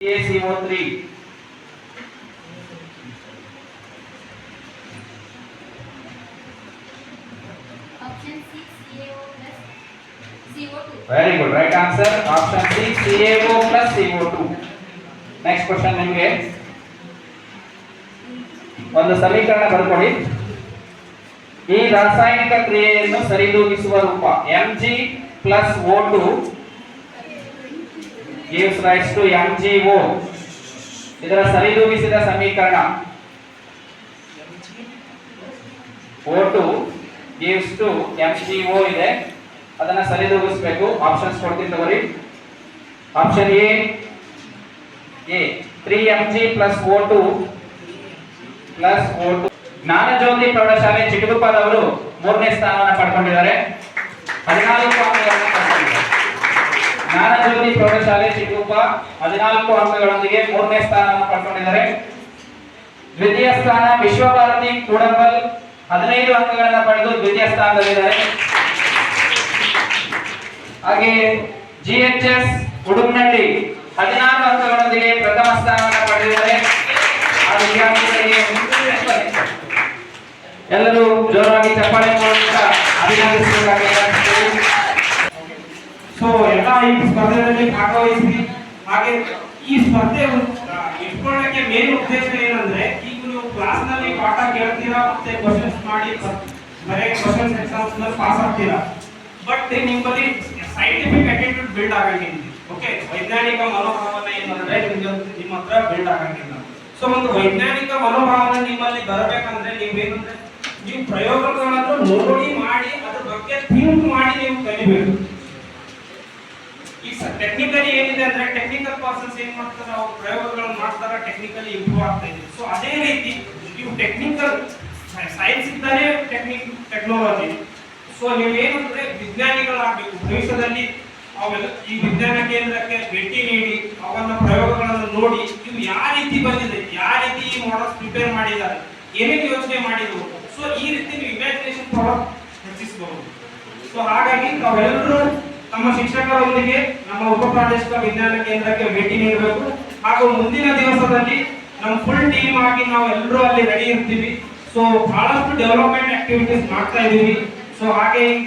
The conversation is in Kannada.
CaCO3 Option C, CaO plus CO2. Very good right answer option C CaO plus CO2 next question ನಿಮಗೆ. ಒಂದು ಸಮೀಕರಣ ಬರ್ಕೊಡಿ ಈ ರಾಸಾಯನಿಕ ಕ್ರಿಯೆಯನ್ನು ಸರಿದೂಗಿಸುವ ರೂಪ mg plus O2 gives rise to MgO ಇದರ ಸರಿದೂಗಿಸಿದ ಸಮೀಕರಣ. O2 gives to MgO ಇದೆ. ಅದನ್ನ ಸರಿದೂಗಿಸಬೇಕು. ಆಪ್ಷನ್ಸ್ ಕೊಡ್ತೀನಿ ತಗೋರಿ. Option A A, three M G plus O two plus O two. Jnanajyothi ಪ್ರೌಢಶಾಲೆ ಚಿಕ್ಕದುಪ್ಪದವರು ಮೂರನೇ ಸ್ಥಾನವನ್ನು ಪಡ್ಕೊಂಡಿದ್ದಾರೆ. ಹದಿನಾಲ್ಕು ಜ್ಞಾನಜ್ಯೋತಿ ಪ್ರೌಢಶಾಲೆ ಚಿಕ್ಕೂಪ ಹದಿನಾಲ್ಕು ಅಂಕಗಳೊಂದಿಗೆ ಮೂರನೇ ಸ್ಥಾನವನ್ನು ಪಡ್ಕೊಂಡಿದ್ದಾರೆ. ದ್ವಿತೀಯ ಸ್ಥಾನ ವಿಶ್ವಭಾರತಿ ಕೂಡಂಬಲ್ ಹದಿನೈದು ಅಂಕಗಳನ್ನು ಪಡೆದು ದ್ವಿತೀಯ ಸ್ಥಾನದಲ್ಲಿದ್ದಾರೆ. ಹಾಗೆ ಜಿ ಎಚ್ ಎಸ್ ಉಡುಪಿನಲ್ಲಿ ಹದಿನಾರು ಅಂಕಗಳೊಂದಿಗೆ ಪ್ರಥಮ ಸ್ಥಾನವನ್ನು ಪಡೆದಿದ್ದಾರೆ. ಎಲ್ಲರೂ ಜೋರಾಗಿ ಚಪ್ಪಾಳೆ ಮೂಲಕ ಈ ಸ್ಪರ್ಧೆಯಲ್ಲಿ ಭಾಗವಹಿಸಿ. ಹಾಗೆ ಈ ಸ್ಪರ್ಧೆ ಇಟ್ಕೊಳ್ಳಕ್ಕೆ ಮೇನ್ ಉದ್ದೇಶ ಏನಂದ್ರೆ, ಈಗ ನೀವು ಕ್ಲಾಸ್ನಲ್ಲಿ ಪಾಠ ಕೇಳ್ತೀರಾ ಮತ್ತೆ ಕ್ವಶನ್ಸ್ ಮಾಡಿ ಬರೀ ಕ್ವಶನ್ಸ್ ಎಕ್ಸಾಮ್ಸ್ ಪಾಸ್ ಆಗ್ತೀರಾ? ಬಟ್ ನಿಮ್ಮಲ್ಲಿ ಸೈಂಟಿಫಿಕ್ ಅಟಿಟ್ಯೂಡ್ ಬಿಲ್ಡ್ ಆಗಂಗಿಲ್ಲ. ಓಕೆ ವೈಜ್ಞಾನಿಕ ಮನೋಭಾವನೆ ಏನಂದ್ರೆ ನಿಮ್ಗೆ ನಿಮ್ಮ ಹತ್ರ ಬಿಲ್ಡ್ ಆಗಂಗಿಲ್ಲ. ಸೊ ಒಂದು ವೈಜ್ಞಾನಿಕ ಮನೋಭಾವನೆ ನಿಮ್ಮಲ್ಲಿ ಬರಬೇಕಂದ್ರೆ ನೀವೇನಂದ್ರೆ, ನೀವು ಪ್ರಯೋಗಗಳನ್ನು ನೋಡಿ ಮಾಡಿ, ಅದ್ರ ಬಗ್ಗೆ ಥಿಂಕ್ ಮಾಡಿ ನೀವು ಕಲಿಬೇಕು. ಟೆಕ್ನಿಕಲಿ ಏನಿದೆ ಅಂದ್ರೆ ಟೆಕ್ನಿಕಲ್ ಪರ್ಸನ್ಸ್ ಏನ್ ಮಾಡ್ತಾರೆ ಅವ್ರು ಪ್ರಯೋಗಗಳನ್ನು ಮಾಡ್ತಾರೆ ಟೆಕ್ನಿಕಲಿ ಇಂಪ್ರೂವ್ ಆಗ್ತಾ ಇದೆ. ಸೊ ಅದೇ ರೀತಿ ನೀವು ಟೆಕ್ನಿಕಲ್ ಸೈನ್ಸ್ ಇದ್ದರೆ ಟೆಕ್ನಿಕ್ ಟೆಕ್ನಾಲಜಿ ಸೊ ನೀವೇನಂದ್ರೆ ವಿಜ್ಞಾನಿಗಳಾಗಬೇಕು. ಭವಿಷ್ಯದಲ್ಲಿ ಅವೆಲ್ಲ ಈ ವಿಜ್ಞಾನ ಕೇಂದ್ರಕ್ಕೆ ಭೇಟಿ ನೀಡಿ, ಅವನ್ನ ಪ್ರಯೋಗಗಳನ್ನು ನೋಡಿ, ಇವು ಯಾವ ರೀತಿ ಬಂದಿದೆ, ಯಾವ ರೀತಿ ಈ ಮಾಡಲ್ಸ್ ಪ್ರಿಪೇರ್ ಮಾಡಿದ್ದಾರೆ, ಏನೇನು ಯೋಚನೆ ಮಾಡಿದ್ರು. ಸೊ ಈ ರೀತಿ ನೀವು ಇಮ್ಯಾಜಿನೇಷನ್ ಪವರ್ ಹೆಚ್ಚಿಸಬಹುದು ಸೊ ಹಾಗಾಗಿ ನಾವೆಲ್ಲರೂ ನಮ್ಮ ಶಿಕ್ಷಕರೊಂದಿಗೆ ನಮ್ಮ ಉಪ ಪ್ರಾದೇಶಿಕ ವಿಜ್ಞಾನ ಕೇಂದ್ರಕ್ಕೆ ಭೇಟಿ ನೀಡಬೇಕು. ಹಾಗೂ ಮುಂದಿನ ದಿವಸದಲ್ಲಿ ನಮ್ಮ ಫುಲ್ ಟೀಮ್ ಆಗಿ ನಾವು ಎಲ್ಲರೂ ಅಲ್ಲಿ ರೆಡಿ ಇರ್ತೀವಿ. ಸೊ ಬಹಳಷ್ಟು ಡೆವಲಪ್ಮೆಂಟ್ ಆಕ್ಟಿವಿಟೀಸ್ ಮಾಡ್ತಾ ಇದೀವಿ. ಸೊ ಹಾಗೆ ಈಗ